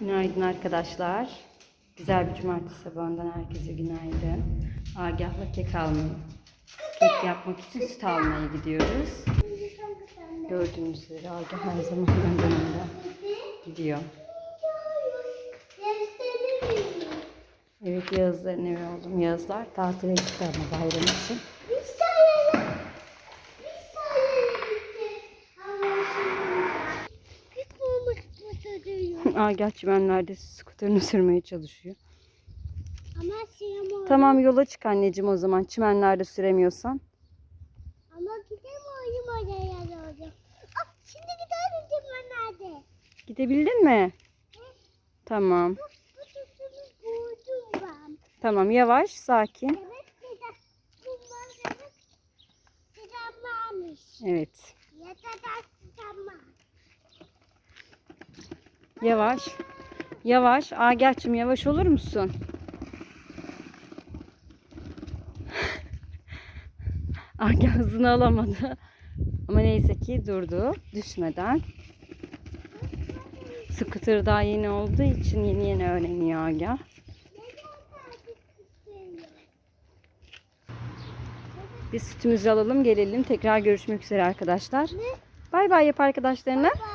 Günaydın arkadaşlar. Güzel bir cumartesi sabahından herkese günaydın. Agah'la kek almayı, kek yapmak için süt almaya gidiyoruz. Gördüğünüz üzere Agah her zaman yanında gidiyor. Evet Yağızların evi oldum. Yağızlar tatile gitti ama bayram için. Agah çimenlerde skuterini sürmeye çalışıyor. Ama süremiyorum. Tamam yola çık anneciğim o zaman çimenlerde süremiyorsan. Ama gidemiyorum oraya doğru. Ah, şimdi gidelim ben nerede? Gidebildin mi? Tamam. Bu, bu tutunu buldum ben. Tamam yavaş sakin. Evet, güzel. Bunların sıralanmış. Evet. Ya da da sıralanmış. Yavaş. Yavaş. Agah'cığım yavaş olur musun? Agah hızını alamadı. Ama neyse ki durdu düşmeden. Scooter daha yeni olduğu için yeni yeni öğreniyor Agah. Biz sütümüzü alalım gelelim. Tekrar görüşmek üzere arkadaşlar. Bay bay yap arkadaşlarına. Bye.